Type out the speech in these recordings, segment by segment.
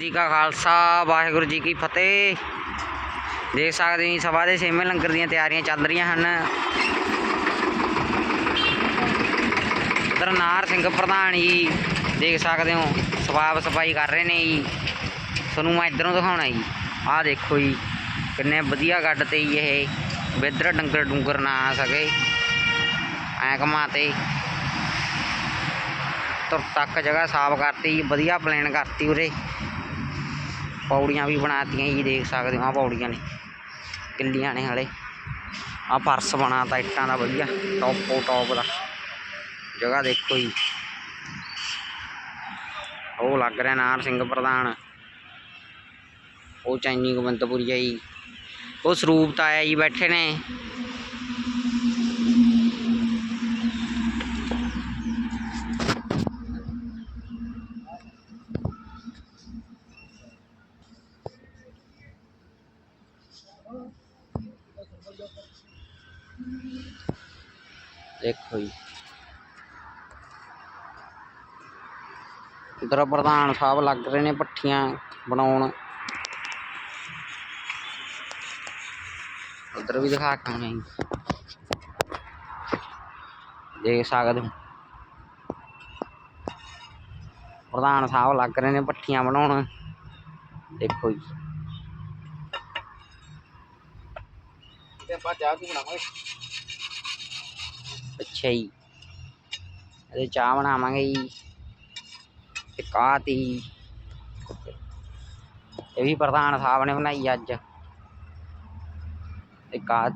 ਜੀ ਕਾ ਖਾਲਸਾ ਵਾਹਿਗੁਰੂ ਜੀ ਕੀ ਫਤਿਹ। ਦੇਖ ਸਕਦੇ ਹੋ ਜੀ ਸਭਾ ਦੇ ਛੇਵੇਂ ਲੰਗਰ ਦੀਆਂ ਤਿਆਰੀਆਂ ਚੱਲ ਰਹੀਆਂ ਹਨ। ਉਧਰ ਸਿੰਘ ਪ੍ਰਧਾਨ ਜੀ ਦੇਖ ਸਕਦੇ ਹੋ ਸਵਾਬ ਸਫ਼ਾਈ ਕਰ ਰਹੇ ਨੇ ਜੀ। ਤੁਹਾਨੂੰ ਮੈਂ ਇਧਰੋਂ ਦਿਖਾਉਣਾ ਜੀ। ਆਹ ਦੇਖੋ ਜੀ ਕਿੰਨੇ ਵਧੀਆ ਗੱਡ ਤੇ ਜੀ ਇਹ ਵਿਦਰ ਡੰਗਰ ਡੁੰਗਰ ਨਾ ਆ ਸਕੇ। ਐ ਕਮਾ ਤੇ ਤੁਰ ਤੱਕ ਜਗ੍ਹਾ ਸਾਫ਼ ਕਰਤੀ ਜੀ, ਵਧੀਆ ਪਲੇਨ ਕਰਤੀ ਉਰੇ। ਪੌੜੀਆਂ ਵੀ ਬਣਾਤੀਆਂ ਜੀ ਦੇਖ ਸਕਦੇ ਹੋ ਆ ਪੌੜੀਆਂ ਨੇ ਕਿੱਲੀਆਂ ਨੇ ਹਲੇ ਆ ਫਰਸ਼ ਬਣਾਤਾ ਇੱਟਾਂ ਦਾ ਵਧੀਆ ਟੌਪੋ ਟੌਪ ਦਾ ਜਗ੍ਹਾ ਦੇਖੋ ਜੀ ਉਹ ਲੱਗ ਰਿਹਾ ਨਾਰ ਸਿੰਘ ਪ੍ਰਧਾਨ ਉਹ ਚੈਨੀ ਗੋਬਿੰਦਪੁਰੀ ਆ ਜੀ ਉਹ ਸਰੂਪ ਤਾਇਆ ਜੀ ਬੈਠੇ ਨੇ देखो जी। इधर प्रधान साहब लग रहे ने भट्ठिया बना उधर भी दिखा के देख सकते हो प्रधान साहब लग रहे ने भट्ठिया बना देखो जी। ਤੇ ਆਪਾਂ ਚਾਹ ਕੀ ਬਣਾਵਾਂਗੇ। ਅੱਛਾ ਜੀ। ਇਹਦੇ ਚਾਹ ਬਣਾਵਾਂਗੇ ਜੀ। ਤੇ ਕਾਹ ਤੀ। ਇਹ ਵੀ ਪ੍ਰਧਾਨ ਸਾਹਿਬ ਨੇ ਬਣਾਈ ਅੱਜ। ਤੇ ਕਾਹ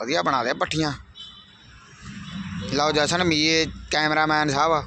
ਵਧੀਆ ਬਣਾ ਲਿਆ ਪੱਠੀਆਂ। ਲਓ ਜਸਨ ਮੀਏ ਕੈਮਰਾਮੈਨ ਸਾਹਿਬ।